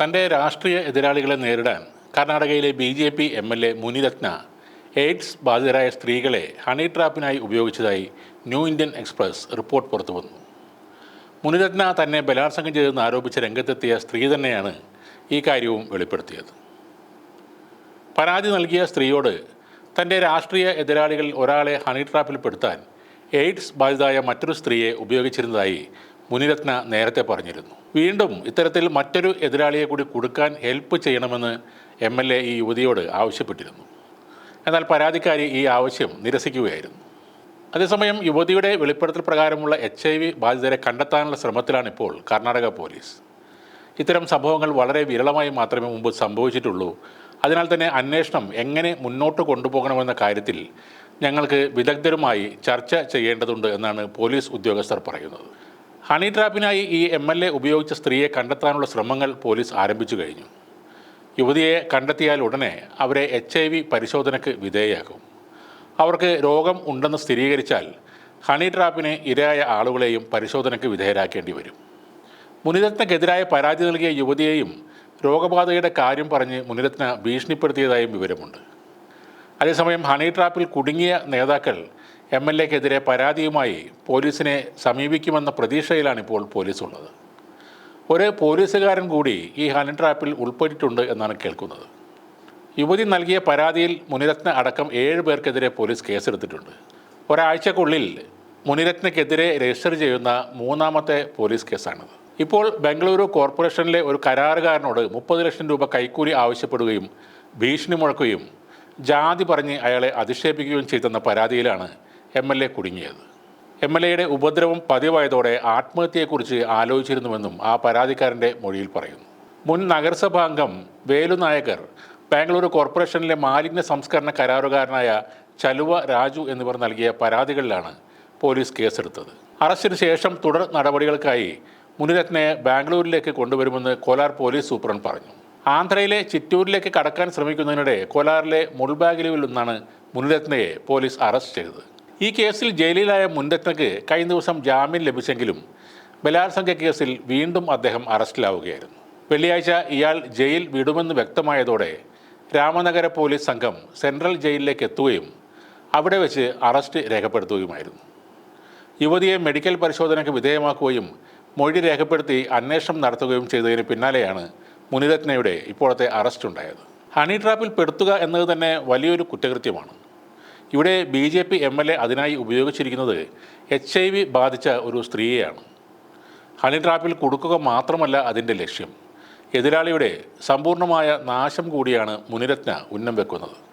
തന്റെ രാഷ്ട്രീയ എതിരാളികളെ നേരിടാൻ കർണാടകയിലെ B J P M L A Munirathna AIDS ബാധിതരായ സ്ത്രീകളെ ഹണി ട്രാപ്പിനായി ഉപയോഗിച്ചതായി ന്യൂ ഇന്ത്യൻ എക്സ്പ്രസ് റിപ്പോർട്ട് പുറത്തു വന്നു. മുനിരത്ന തന്നെ ബലാത്സംഗം ചെയ്തെന്ന് ആരോപിച്ച് രംഗത്തെത്തിയ സ്ത്രീ തന്നെയാണ് ഈ കാര്യവും വെളിപ്പെടുത്തിയത്. പരാതി നൽകിയ സ്ത്രീയോട് തന്റെ രാഷ്ട്രീയ എതിരാളികളിൽ ഒരാളെ ഹണി ട്രാപ്പിൽ പെടുത്താൻ എയ്ഡ്സ് ബാധിതയായ മറ്റൊരു സ്ത്രീയെ ഉപയോഗിച്ചിരുന്നതായി മുനിരത്ന നേരത്തെ പറഞ്ഞിരുന്നു. വീണ്ടും ഇത്തരത്തിൽ മറ്റൊരു എതിരാളിയെ കൂടി കൊടുക്കാൻ ഹെൽപ്പ് ചെയ്യണമെന്ന് എം എൽ എ ഈ യുവതിയോട് ആവശ്യപ്പെട്ടിരുന്നു. എന്നാൽ പരാതിക്കാരി ഈ ആവശ്യം നിരസിക്കുകയായിരുന്നു. അതേസമയം യുവതിയുടെ വെളിപ്പെടുത്തൽ പ്രകാരമുള്ള എച്ച് ഐ വി ബാധിതരെ കണ്ടെത്താനുള്ള ശ്രമത്തിലാണ് ഇപ്പോൾ കർണാടക പോലീസ്. ഇത്തരം സംഭവങ്ങൾ വളരെ വിരളമായി മാത്രമേ മുമ്പ് സംഭവിച്ചിട്ടുള്ളൂ. അതിനാൽ തന്നെ അന്വേഷണം എങ്ങനെ മുന്നോട്ട് കൊണ്ടുപോകണമെന്ന കാര്യത്തിൽ ഞങ്ങൾക്ക് വിദഗ്ധരുമായി ചർച്ച ചെയ്യേണ്ടതുണ്ട് എന്നാണ് പോലീസ് ഉദ്യോഗസ്ഥർ പറയുന്നത്. ഹണി ട്രാപ്പിനായി ഈ എം എൽ എ ഉപയോഗിച്ച സ്ത്രീയെ കണ്ടെത്താനുള്ള ശ്രമങ്ങൾ പോലീസ് ആരംഭിച്ചു കഴിഞ്ഞു. യുവതിയെ കണ്ടെത്തിയാൽ ഉടനെ അവരെ എച്ച് ഐ വി പരിശോധനയ്ക്ക് വിധേയയാക്കും. അവർക്ക് രോഗം ഉണ്ടെന്ന് സ്ഥിരീകരിച്ചാൽ ഹണി ട്രാപ്പിന് ഇരയായ ആളുകളെയും പരിശോധനയ്ക്ക് വിധേയരാക്കേണ്ടി വരും. മുനിരത്നക്കെതിരായ പരാതി നൽകിയ യുവതിയെയും രോഗബാധയുടെ കാര്യം പറഞ്ഞ് മുനിരത്ന ഭീഷണിപ്പെടുത്തിയതായും വിവരമുണ്ട്. അതേസമയം ഹണി ട്രാപ്പിൽ കുടുങ്ങിയ നേതാക്കൾ എം എൽ എക്കെതിരെ പരാതിയുമായി പോലീസിനെ സമീപിക്കുമെന്ന പ്രതീക്ഷയിലാണിപ്പോൾ പോലീസ് ഉള്ളത് ഒരു പോലീസുകാരൻ കൂടി ഈ ഹണി ട്രാപ്പിൽ ഉൾപ്പെട്ടിട്ടുണ്ട് എന്നാണ് കേൾക്കുന്നത്. യുവതി നൽകിയ പരാതിയിൽ മുനിരത്ന അടക്കം ഏഴ് പേർക്കെതിരെ പോലീസ് കേസെടുത്തിട്ടുണ്ട്. ഒരാഴ്ചക്കുള്ളിൽ മുനിരത്നക്കെതിരെ രജിസ്റ്റർ ചെയ്യുന്ന മൂന്നാമത്തെ പോലീസ് കേസാണിത്. ഇപ്പോൾ ബംഗളൂരു കോർപ്പറേഷനിലെ ഒരു കരാറുകാരനോട് മുപ്പത് ലക്ഷം രൂപ കൈക്കൂലി ആവശ്യപ്പെടുകയും ഭീഷണി മുഴക്കുകയും ജാതി പറഞ്ഞ് അയാളെ അധിക്ഷേപിക്കുകയും ചെയ്തെന്ന പരാതിയിലാണ് എം എൽ എ കുടുങ്ങിയത്. എം എൽ എയുടെ ഉപദ്രവം പതിവായതോടെ ആത്മഹത്യയെക്കുറിച്ച് ആലോചിച്ചിരുന്നുവെന്നും ആ പരാതിക്കാരന്റെ മൊഴിയിൽ പറയുന്നു. മുൻ നഗരസഭാംഗം വേലു നായകർ ബാംഗ്ലൂരു കോർപ്പറേഷനിലെ മാലിന്യ സംസ്കരണ കരാറുകാരനായ ചലുവ രാജു എന്നിവർ നൽകിയ പരാതികളിലാണ് പോലീസ് കേസെടുത്തത്. അറസ്റ്റിന് ശേഷം തുടർ നടപടികൾക്കായി മുനിരത്നയെ ബാംഗ്ലൂരിലേക്ക് കൊണ്ടുവരുമെന്ന് കോലാർ പോലീസ് സൂപ്രണ്ട് പറഞ്ഞു. ആന്ധ്രയിലെ ചിറ്റൂരിലേക്ക് കടക്കാൻ ശ്രമിക്കുന്നതിനിടെ കോലാറിലെ മുൾബാഗിലുവിൽ നിന്നാണ് മുനിരത്നയെ പോലീസ് അറസ്റ്റ് ചെയ്തത്. ഈ കേസിൽ ജയിലിലായ മുൻരത്നയ്ക്ക് കഴിഞ്ഞ ദിവസം ജാമ്യം ലഭിച്ചെങ്കിലും ബലാത്സംഗ കേസിൽ വീണ്ടും അദ്ദേഹം അറസ്റ്റിലാവുകയായിരുന്നു. വെള്ളിയാഴ്ച ഇയാൾ ജയിൽ വിടുമെന്ന് വ്യക്തമായതോടെ രാമനഗര പോലീസ് സംഘം സെൻട്രൽ ജയിലിലേക്ക് എത്തുകയും അവിടെ വെച്ച് അറസ്റ്റ് രേഖപ്പെടുത്തുകയുമായിരുന്നു. യുവതിയെ മെഡിക്കൽ പരിശോധനയ്ക്ക് വിധേയമാക്കുകയും മൊഴി രേഖപ്പെടുത്തി അന്വേഷണം നടത്തുകയും ചെയ്തതിന് പിന്നാലെയാണ് മുനിരത്നയുടെ ഇപ്പോഴത്തെ അറസ്റ്റ് ഉണ്ടായത്. ഹണി ട്രാപ്പിൽ പെടുത്തുക എന്നത് തന്നെ വലിയൊരു കുറ്റകൃത്യമാണ്. ഇവിടെ B J P M L A അതിനായി ഉപയോഗിച്ചിരിക്കുന്നത് എച്ച് ഐ വി ബാധിച്ച ഒരു സ്ത്രീയെയാണ്. ഹണി ട്രാപ്പിൽ കൊടുക്കുക മാത്രമല്ല അതിന്റെ ലക്ഷ്യം. എതിരാളിയുടെ സമ്പൂർണമായ നാശം കൂടിയാണ് മുനിരത്ന ഉന്നം വെക്കുന്നത്.